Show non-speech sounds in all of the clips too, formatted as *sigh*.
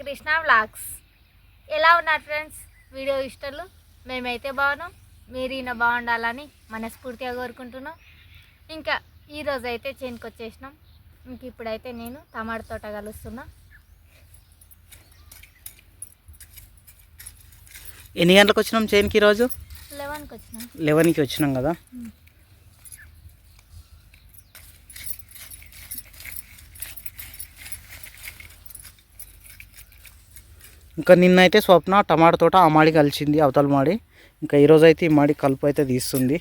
Krishna vlogs. ఎలా ఉన్నారు friends? Video ఇష్టలు? మేమైతే బాగున్నాం. మీరు ఈయన బాగుండాలని మనస్ఫూర్తిగా కోరుకుంటున్నాం. ఇంకా ఈరోజు అయితే చేనుకి వచ్చేసినాం. ఇంక ఇప్పుడైతే నేను టమాటా తోట కలుస్తున్నా. ఎన్ని గంటలకు వచ్చినాం చైన్కి ఈరోజు? లెవెన్కి వచ్చినాం. లెవెన్కి వచ్చినాం కదా. ఇంకా నిన్నైతే స్వప్న టమాటా తోట ఆ మాడి కలిసింది అవతల మాడి. ఇంకా ఈరోజు అయితే ఈ మాడి కలుపు అయితే తీస్తుంది.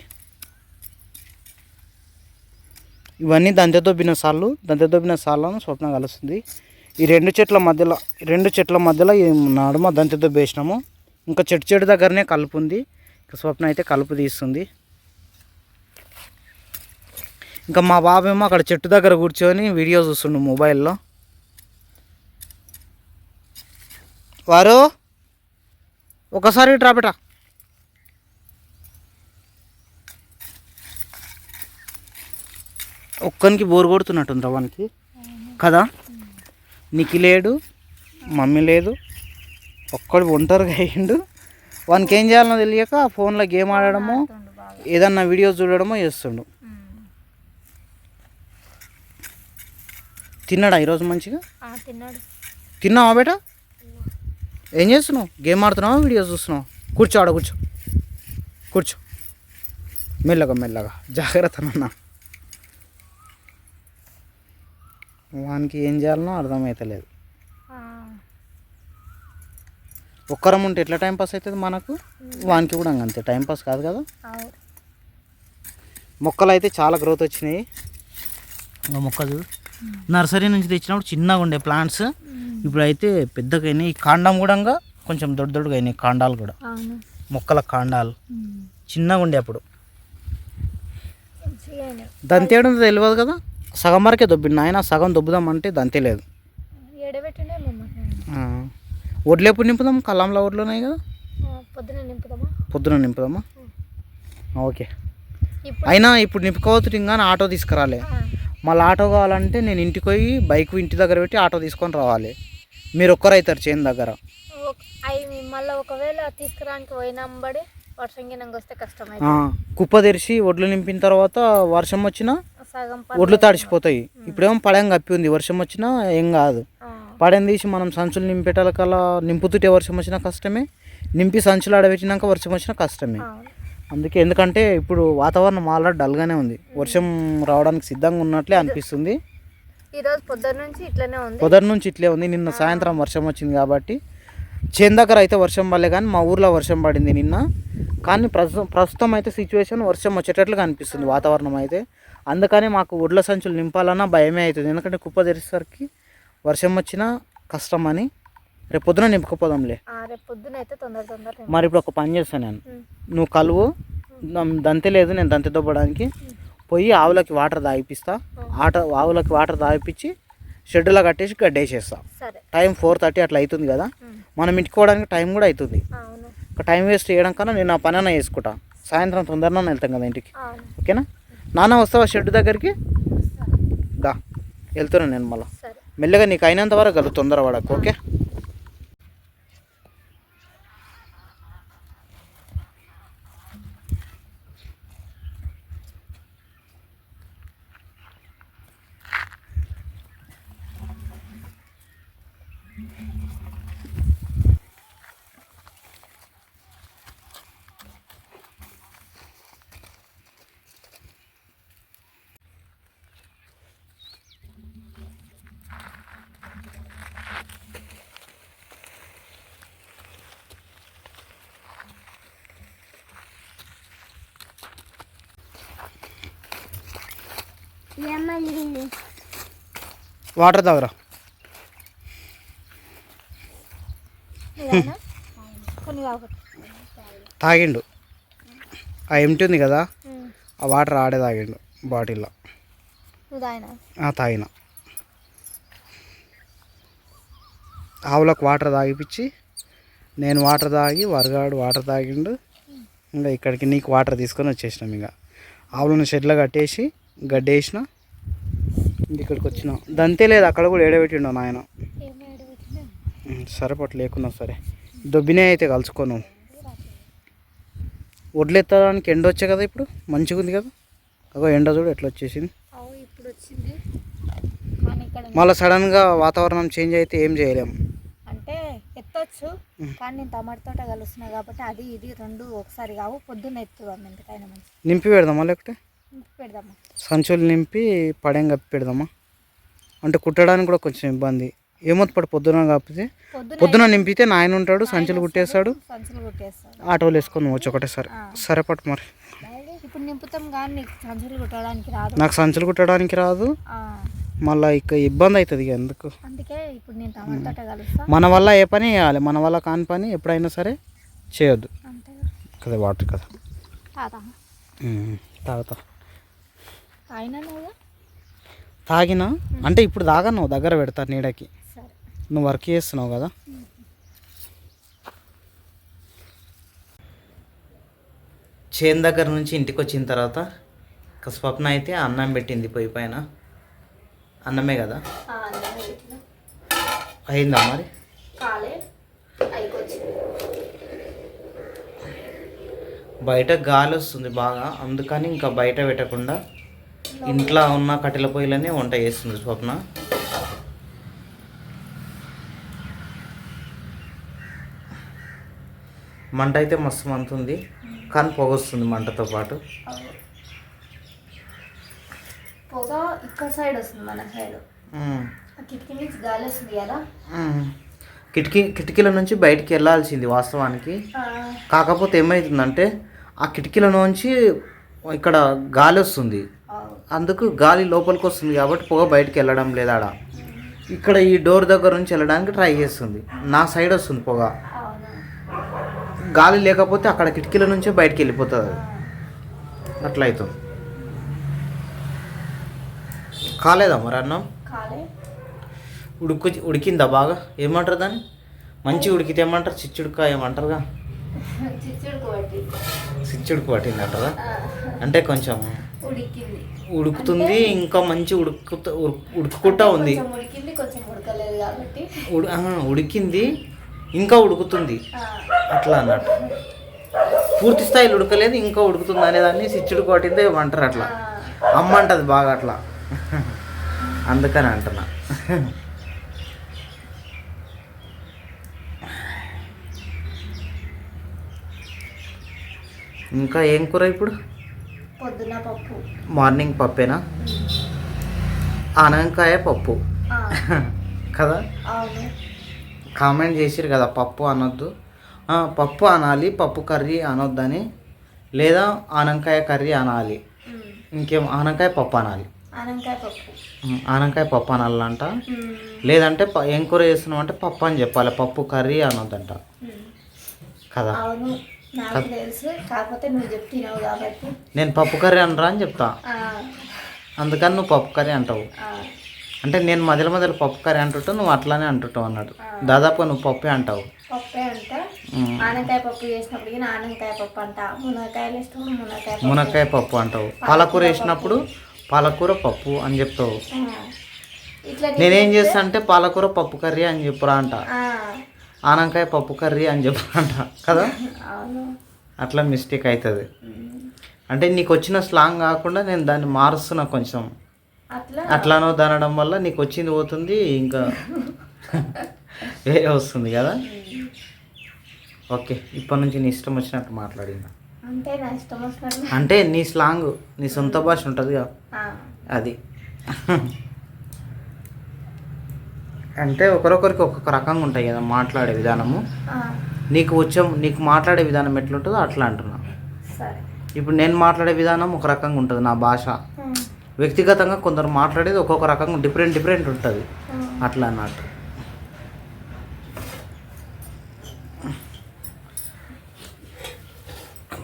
ఇవన్నీ దంతెదొబ్బిన సార్లు దంతె దొబ్బిన సార్లను స్వప్న కలుస్తుంది. ఈ రెండు చెట్ల మధ్యలో రెండు చెట్ల మధ్యలో ఈ నడుమ దంతెదొబ్బి వేసినాము ఇంకా చెట్టు చెట్టు దగ్గరనే కలుపు ఉంది ఇంకా స్వప్న అయితే కలుపు తీస్తుంది. ఇంకా మా బాబేమో అక్కడ చెట్టు దగ్గర కూర్చొని వీడియో చూస్తుండు మొబైల్లో. వారు ఒకసారి డ్రాపెట ఒక్కనికి బోర్ కొడుతున్నట్టుంది రవానికి కదా? నీకు లేడు మమ్మీ లేదు ఒక్కడు ఒంటరిగా అయ్యిండు. వానికి ఏం చేయాలనో తెలియక ఫోన్లో గేమ్ ఆడడము ఏదన్నా వీడియోస్ చూడడమో చేస్తుండు. తిన్నాడా ఈరోజు మంచిగా? తిన్నావా బేట? ఏం చేస్తున్నావు? గేమ్ ఆడుతున్నావా? వీడియోస్ చూస్తున్నావు? కూర్చో ఆడ కూర్చో. కూర్చో. మెల్లగా మెల్లగా. జాగ్రత్త నాన్న. వానికి ఏం చేయాలనో అర్థమవుతలేదు ఆ, ఒక్కరం ఉంటే ఎట్లా టైం పాస్ అవుతుంది మనకు? వానికి కూడా అంతే. టైం పాస్ కాదు కదా? మొక్కలు అయితే చాలా గ్రోత్ వచ్చినాయి. ఇంకా మొక్క చూడు. నర్సరీ నుంచి తెచ్చినప్పుడు చిన్నగా ఉండే ప్లాంట్స్ ఇప్పుడు అయితే పెద్దగా అయినాయి కాండం కూడా కొంచెం దొడ్డు దొడ్డుగా అయినాయి కాండాలు కూడా. మొక్కల కాండాలు. చిన్నగా ఉండే అప్పుడు. దంతేయడం తెలియదు కదా? సగం వరకే దొబ్బిండు ఆయన సగం దొబ్బుదామంటే దంతే లేదు. ఎడబెట్టిండే మమ్మల్ని ఆ. వడ్లు ఎప్పుడు నింపుదాం? కళ్ళంలో వడ్లు ఉన్నాయి కదా? పొద్దున నింపుదామా? ఓకే. అయినా ఇప్పుడు నింపుకోవచ్చు ఇంకా ఆటో తీసుకురాలే. మళ్ళీ ఆటో కావాలంటే నేను ఇంటికి పోయి బైక్ ఇంటి దగ్గర పెట్టి ఆటో తీసుకొని రావాలి. మీరు ఒక్కరైతారు చేను దగ్గర. ఒక- అవి మళ్ళీ ఒకవేళ తీసుకురానికి పోయినంబడి వర్షం గినంగా వస్తే కష్టం ఆ, అయితే కుప్ప తెరిచి వడ్లు నింపిన తర్వాత వర్షం వచ్చినా వడ్లు తడిచిపోతాయి. ఇప్పుడేమో పడేం కప్పి ఉంది. వర్షం వచ్చినా ఏం కాదు. ఆ, పడని తీసి మనం సంచులు నింపేటలకల్లా నింపుతుంటే వర్షం వచ్చినా కష్టమే. నింపి సంచులు ఆడబెట్టినాక వర్షం వచ్చినా కష్టమే. అందుకే ఎందుకంటే ఇప్పుడు వాతావరణం ఆల్రెడీ డల్గానే ఉంది. వర్షం రావడానికి సిద్ధంగా ఉన్నట్లే అనిపిస్తుంది. ఈరోజు పొద్దున్న నుంచి ఇట్లనే ఉంది. పొదర్ నుంచి ఇట్లే ఉంది. నిన్న సాయంత్రం వర్షం వచ్చింది కాబట్టి. చేను దగ్గర అయితే వర్షం పడలే కానీ మా ఊర్లో వర్షం పడింది నిన్న. కానీ ప్రస్తుతం ప్రస్తుతం అయితే సిచ్యువేషన్ వర్షం వచ్చేటట్లుగా అనిపిస్తుంది వాతావరణం అయితే. అందుకని మాకు ఒడ్ల సంచులు నింపాలన్నా భయమే అవుతుంది. ఎందుకంటే కుప్ప తెరిచేసరికి వర్షం వచ్చినా కష్టం అని. రేపు పొద్దున నింపుకుపోదాంలే. ఆ, రేపు పొద్దున అయితే తొందర తొందర నింపు. మరి ఇప్పుడు ఒక పని చేస్తాను నేను. నువ్వు కలువు దంతె లేదు నేను దంతె దొబ్బడానికి పోయి ఆవులకి వాటర్ తాగిపిస్తా. ఆట ఆవులకి వాటర్ తాగిపించి షెడ్యూలో కట్టేసి గడ్డేసేస్తా టైం ఫోర్ థర్టీ అట్లా అవుతుంది కదా. మనం ఇంటికోవడానికి టైం కూడా అవుతుంది టైం వేస్ట్ చేయడం కన్నా నేను నా పని అన్న చేసుకుంటా. సాయంత్రం తొందరగా వెళ్తాం కదా ఇంటికి. ఓకేనా? నాన్న వస్తావా షెడ్ దగ్గరికి? దా వెళ్తున్నాను నేను మళ్ళీ. మెల్లగా నీకు అయినంత వరకు కలు తొందర పడకు ఓకే? వాటర్ తాగరా. తాగిండు. ఆ ఎంటీ ఉంది కదా ఆ వాటర్ ఆడే తాగిండు బాటిల్లో. తాగిన? ఆవులకు వాటర్ తాగిపించి నేను వాటర్ తాగి వరగాడు వాటర్ తాగిండు. ఇంకా ఇక్కడికి నీకు వాటర్ తీసుకొని వచ్చేసినాం ఇంకా. ఆవులను షెడ్లో కట్టేసి గడ్డేసిన. ఇక్కడికి వచ్చిన. దంతే లేదు అక్కడ కూడా ఏడబెట్టిండు నాయన ఏం ఏడబెట్టినా? ఉమ్, సరే పట్టు లేకున్నా సరే. దొబ్బినే అయితే కలుసుకోను వడ్లెత్తడానికి ఎండ వచ్చే కదా ఇప్పుడు? మంచిగా ఉంది కదా? అగో ఎండ చూడు ఎట్లా వచ్చేసింది. మళ్ళీ సడన్గా వాతావరణం చేంజ్ అయితే ఏం చేయలేము అంటే ఎత్తొచ్చు కానీ నేను టమాటా తోట కలుస్తున్నా కాబట్టి అది ఇది రెండు ఒకసారి కావు పొద్దున్న ఎత్తుదాం ఎందుకైనా నింపి పెడదామా లేకపోతే? ఇంటికి పెడదామా? సంచులు నింపి పడేం కప్పి పెడదామా? అంటే కుట్టడానికి కూడా కొంచెం ఇబ్బంది. ఏమొద్దు పడు పొద్దున కాపితే పొద్దున నింపితే నాయన ఉంటాడు సంచులు కుట్టేస్తాడు. ఆటోలు వేసుకొని పోవచ్చు ఒకటేసారి. ఆ. సరే పట్టు మరి ఇప్పుడు నింపుతాం కానీ నీకు సంచులు కుట్టడానికి రాదు. నాకు సంచులు కుట్టడానికి రాదు. ఆ, మళ్ళీ ఇక ఇబ్బంది అవుతుంది ఎందుకు? అందుకే ఇప్పుడు నేను టమాటా తోట కలుస్తా. మన వల్ల ఏ పని చేయాలి? మన వల్ల కాని పని ఎప్పుడైనా సరే చేయొద్దు. కదా వాటర్ కదా. తాగుతా. తాగినా? అంటే ఇప్పుడు తాగను దగ్గర పెడతా నీడకి. నువ్వు వర్క్ చేస్తున్నావు కదా? చేను దగ్గర నుంచి ఇంటికి వచ్చిన తర్వాత ఒక స్వప్న అయితే అన్నం పెట్టింది పొయ్యి పైన. అన్నమే కదా? అయిందా మరి? బయట గాలి వస్తుంది బాగా అందుకని ఇంకా బయట పెట్టకుండా ఇంట్లో ఉన్న కట్టెల పొయ్యిలోనే వంట చేస్తుంది స్వప్న. మంట అయితే మస్తు మంతుంది కానీ పొగ వస్తుంది మంటతో పాటు. పొగ ఇక్కడ సైడ్ వస్తుంది మన సైడ్ కిటికీ నుంచి గాలి వస్తుంది కదా. కిటికీ కిటికీల నుంచి బయటికి వెళ్ళాల్సింది వాస్తవానికి. కాకపోతే ఏమవుతుందంటే ఆ కిటికీల నుంచి ఇక్కడ గాలి వస్తుంది. అందుకు గాలి లోపలికి వస్తుంది కాబట్టి పొగ బయటికి వెళ్ళడం లేదు ఆడ. ఇక్కడ ఈ డోర్ దగ్గర నుంచి వెళ్ళడానికి ట్రై చేస్తుంది. నా సైడ్ వస్తుంది పొగ. గాలి లేకపోతే అక్కడ కిటికీల నుంచే బయటికి వెళ్ళిపోతుంది. అది. అట్లా అవుతుంది. కాలేదా మరి అన్నం? ఉడుకు ఉడికిందా బాగా? ఏమంటారు దాన్ని? మంచి ఉడికితే ఏమంటారు? ఏమంటారుగా? చిచ్చుడుకు *laughs* బట్టి చిచ్చుడుకు పట్టింది అంటారా అంటే కొంచెం ఉడికింది. ఉడుకుతుంది ఇంకా మంచి ఉడుకు ఉడుకుకుంటా ఉంది. ఉడికింది కొంచెం ఉడకలేదు కాబట్టి. ఉడు ఆహా, ఉడికింది ఇంకా ఉడుకుతుంది. అట్లా అన్నట్టు. పూర్తి స్థాయిలో ఉడకలేదు ఇంకా ఉడుకుతుంది అనేదాన్ని సిచ్చుడు కొట్టిందే ఏమంటారు అట్లా. అమ్మ అంటది బాగా అట్లా. అందుకని అంటున్నా. ఇంకా ఏం కూర ఇప్పుడు? పొద్దున పప్పు. మార్నింగ్ పప్పేనా? ఆనగకాయ పప్పు. *laughs* కదా? అవును. కామెంట్ చేసిరు కదా పప్పు అనొద్దు. పప్పు అనాలి పప్పు కర్రీ అనొద్దని. లేదా ఆనకాయ కర్రీ అనాలి. ఇంకేం ఆనకాయ పప్పు అనాలి. ఆనకాయ పప్పు. అనాలంట. లేదంటే ఏం కూర చేస్తున్నాం అంటే పప్పు అని చెప్పాలి. పప్పు కర్రీ అనొద్దంట. కదా? నాకు తెలుసు. కాకపోతే నువ్వు చెప్తున్నావు కాబట్టి. నేను పప్పు కర్రీ అనరా అని చెప్తా. అందుకని నువ్వు పప్పు కర్రీ అంటావు. అంటే నేను మధ్యలో మధ్యలో పప్పు కర్రీ అంటుంటావు నువ్వు అట్లానే అంటుంటావు అన్నాడు. దాదాపుగా నువ్వు పప్పే అంటావు. పప్పే అంట ఉమ్. ఆనకాయ పప్పు చేసినప్పటికి ఆనకాయ పప్పు అంట. మునక్కాయలు వేసినప్పుడు మునక్కాయ పప్పు. మునక్కాయ పప్పు అంటావు. పాలకూర వేసినప్పుడు పాలకూర పప్పు అని చెప్తావు. నేనేం చేస్తా అంటే పాలకూర పప్పు కర్రీ అని చెప్పురా అంట. ఆనకాయ పప్పు కర్రీ అని చెప్పురా అంట కదా అట్లా మిస్టేక్ అవుతుంది అంటే నీకు వచ్చిన స్లాంగ్ కాకుండా నేను దాన్ని మారుస్తున్నా కొంచెం. అట్లా? అట్లానో దనడం వల్ల నీకు వచ్చింది పోతుంది ఇంకా వేరే వస్తుంది కదా? ఓకే ఇప్పటి నుంచి నీ ఇష్టం వచ్చినట్టు మాట్లాడిందా. అంతే నా ఇష్టం వచ్చినట్లు అంటే నీ స్లాంగ్ నీ సొంత భాష ఉంటుంది కదా అది. అంటే ఒకరొకరికి ఒక్కొక్క రకంగా ఉంటాయి కదా మాట్లాడే విధానము. నీకు వచ్చే నీకు మాట్లాడే విధానం ఎట్లుంటుందో అట్లా అంటున్నా. ఇప్పుడు నేను మాట్లాడే విధానం ఒక రకంగా ఉంటుంది నా భాష. వ్యక్తిగతంగా కొందరు మాట్లాడేది ఒక్కొక్క రకంగా డిఫరెంట్ డిఫరెంట్ ఉంటుంది. అట్లా అన్నట్టు.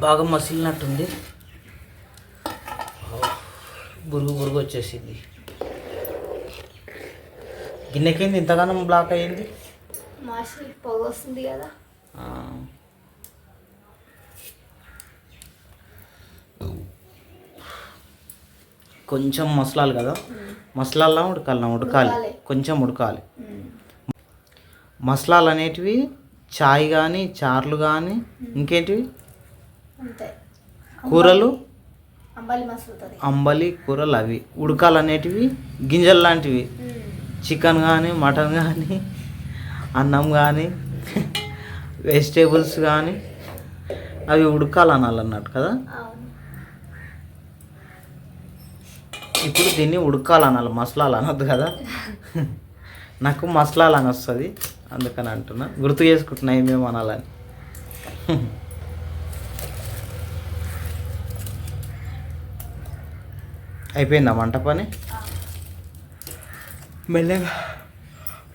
బాగా మసిలినట్టుంది. బురుగు బురుగు వచ్చేసింది. గిన్నెకింది ఇంతగానం బ్లాక్ అయ్యింది. మాసి పొగ వస్తుంది కదా. ఆ. కొంచెం మసలాలి కదా. మసలాలా ఉడకాలనా ఉడకాలి ఉడకాలి. కొంచెం ఉడకాలి. మసలాలు అనేటివి చాయ్ కానీ చార్లు కానీ ఇంకేంటివి? కూరలు? అంబలి కూరలు అవి. ఉడకాలనేటివి గింజలు లాంటివి చికెన్ కానీ మటన్ కానీ అన్నం కానీ వెజిటేబుల్స్ కానీ అవి ఉడకాలనాలి అన్నట్టు కదా ఇప్పుడు దీన్ని ఉడకాలనాలి మసలాలు అనొద్దు కదా? నాకు మసలాలు అని వస్తుంది అందుకని అంటున్నా. గుర్తు చేసుకుంటున్నా ఏమేమి అనాలని. అయిపోయిందా మంట పని? మెల్లగా.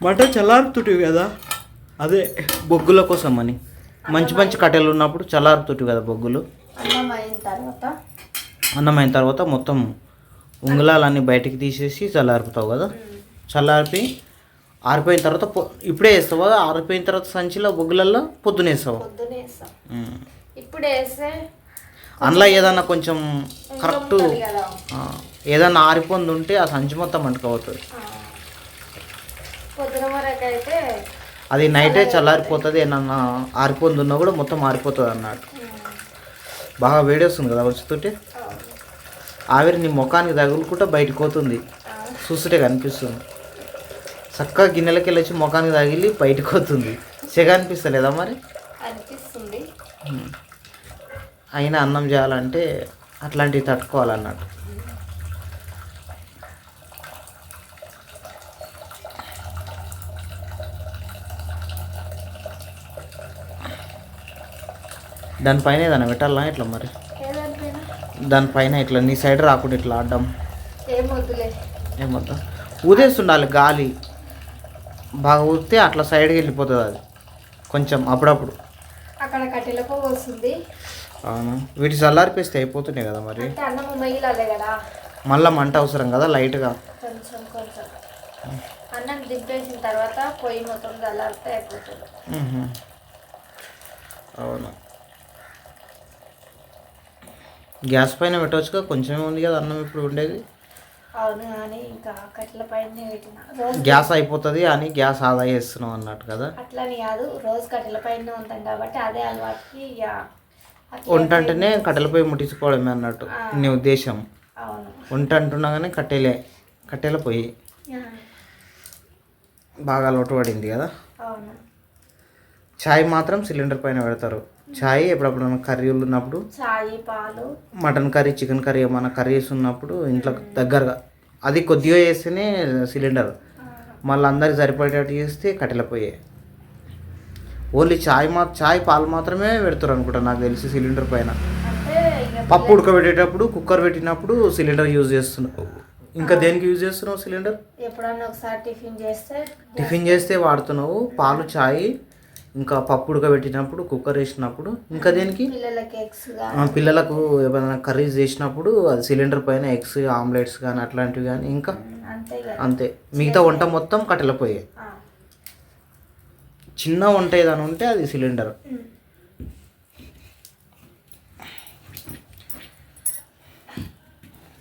మంట చల్లారుతుంటివి కదా? అదే. బొగ్గుల కోసం అని. మంచి మంచి కట్టెలు ఉన్నప్పుడు చల్లారుతుంటివి కదా బొగ్గులు? అన్నం అయిన తర్వాత? అన్నం అయిన తర్వాత మొత్తం ఉంగలాలన్నీ బయటికి తీసేసి చల్లారుపుతావు కదా? చల్లారిపి ఆరిపోయిన తర్వాత ఇప్పుడే వేస్తావా? ఆరిపోయిన తర్వాత సంచిలో బొగ్గులల్లో పొద్దున వేస్తావా. ఇప్పుడు వేస్తే అందులో ఏదన్నా కొంచెం కరెక్ట్ కదా. ఏదన్నా ఆరిపోంది ఉంటే ఆ సంచి మొత్తం అంటుకోవుతుంది ఆ. పొద్దున వరకు అయితే అది నైటే చల్లారిపోతుంది ఏమన్నా ఆరిపోంది ఉన్నా కూడా మొత్తం ఆరిపోతుంది అన్నట్టు. బాగా వేడి వస్తుంది కదా వచ్చుతుంటే ఆవిరి నీ ముఖానికి తగులుకుంటే బయటకు పోతుంది. చూస్తుంటే కనిపిస్తుంది. చక్కగా గిన్నెలకి వెళ్ళొచ్చి ముఖానికి తగిలి బయటకు పోతుంది. సెగ అనిపిస్తలేదా మరి? అనిపిస్తుంది. అయినా అన్నం చేయాలంటే అట్లాంటివి తట్టుకోవాలన్నట్టు. దానిపైన ఏదైనా పెట్టాలా ఇట్లా మరి? దానిపైన ఇట్లా నీ సైడ్ రాకుండా ఇట్లా ఆడడం. ఏమొద్దా? ఊదేస్తుండాలి గాలి. బాగా ఊదితే అట్లా సైడ్కి వెళ్ళిపోతుంది అది. కొంచెం అప్పుడప్పుడు. అక్కడ కట్టెలకు వస్తుంది. అవును? వీటి చల్లారిపేస్తే అయిపోతున్నాయి కదా మరి? మళ్ళీ మంట అవసరం కదా లైట్గా? కొంచెం కొంచెం. అన్నం దింపేసిన తర్వాత పొయ్యి మొత్తం చల్లారితే అయిపోతుంది. అవును. గ్యాస్ పైన పెట్టవచ్చుగా కొంచెమే ఉంది కదా అన్నం ఇప్పుడు ఉండేది. అవును కానీ ఇంకా కట్టెల పైన పెట్టిన. రోజు గ్యాస్ అయిపోతుంది అని గ్యాస్ ఆదా చేస్తున్నాం అన్నట్టు కదా. అట్లని కాదు రోజు కట్టెల పైన ఉంటాం కాబట్టి అదే అలవాటుకి ఇక అట్లా వంట అంటేనే కట్టెలపై ముట్టించుకోవడమే అన్నట్టు నీ ఉద్దేశం. వంట అంటున్నా కానీ కట్టెలే కట్టెల పొయ్యి. బాగా అలవాటు పడింది కదా. చాయ్ మాత్రం సిలిండర్ పైన పెడతారు. చాయ్ ఎప్పుడప్పుడు కర్రీలు ఉన్నప్పుడు? చాయ్ పాలు. మటన్ కర్రీ చికెన్ కర్రీ ఏమైనా కర్రీస్ ఉన్నప్పుడు ఇంట్లో దగ్గరగా. అది కొద్దిగా చేస్తేనే సిలిండర్. మళ్ళీ అందరికి సరిపడేటట్టు చేస్తే కట్టెల పొయ్యే. ఓన్లీ చాయ్ మా చాయ్ పాలు మాత్రమే పెడతారు అనుకుంటా నాకు తెలిసి సిలిండర్ పైన. పప్పు ఉడకబెట్టేటప్పుడు కుక్కర్ పెట్టినప్పుడు సిలిండర్ యూజ్ చేస్తున్నావు ఇంకా దేనికి యూజ్ చేస్తున్నావు సిలిండర్? ఎప్పుడన్నా ఒకసారి టిఫిన్ చేస్తే టిఫిన్ చేస్తే వాడుతున్నావు. పాలు చాయ్ ఇంకా పప్పు ఉడకబెట్టినప్పుడు కుక్కర్ వేసినప్పుడు ఇంకా దేనికి? పిల్లలకి ఏమైనా కర్రీస్ చేసినప్పుడు అది సిలిండర్ పైన ఎగ్స్ ఆమ్లెట్స్ కానీ అట్లాంటివి కానీ ఇంకా అంతే మిగతా వంట మొత్తం కట్టెల పొయ్యే. చిన్న వంట ఏదైనా ఉంటే అది సిలిండర్.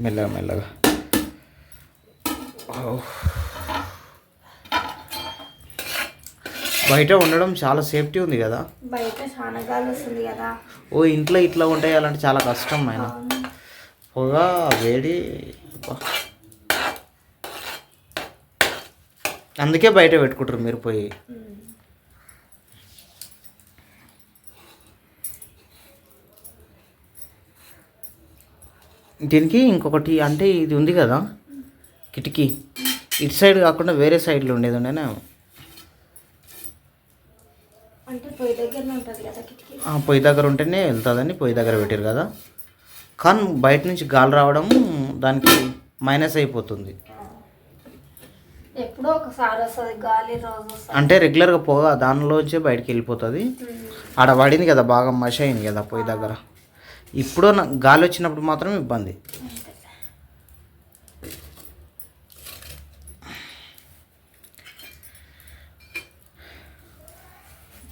మెల్లగా మెల్లగా. బయట ఉండడం చాలా సేఫ్టీ ఉంది కదా బయట చాలా గాలి వస్తుంది కదా ఓ ఇంట్లో ఇట్లా వంట చేయాలంటే చాలా కష్టం ఆయన. పొగ వేడి. అందుకే బయట పెట్టుకుంటారు మీరు పోయి. దీనికి ఇంకొకటి అంటే ఇది ఉంది కదా కిటికీ ఇటు సైడ్ కాకుండా వేరే సైడ్లో ఉండేది ఉండేనా అంటే పొయ్యి దగ్గర ఉంటేనే వెళ్తుందని పొయ్యి దగ్గర పెట్టారు కదా. కానీ బయట నుంచి గాలి రావడం దానికి మైనస్ అయిపోతుంది. ఎప్పుడో ఒకసారి వస్తుంది గాలి రోజు అంటే రెగ్యులర్గా పొగ దానిలోంచే బయటికి వెళ్ళిపోతుంది. ఆడ పడింది కదా బాగా మష అయింది కదా పొయ్యి దగ్గర. ఇప్పుడు గాలి వచ్చినప్పుడు మాత్రం ఇబ్బంది.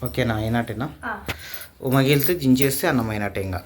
ఓకేనా అయినట్టేనా? ఆ, ఉమగిలితే దించేస్తే అన్నం అయినట్టే ఇంకా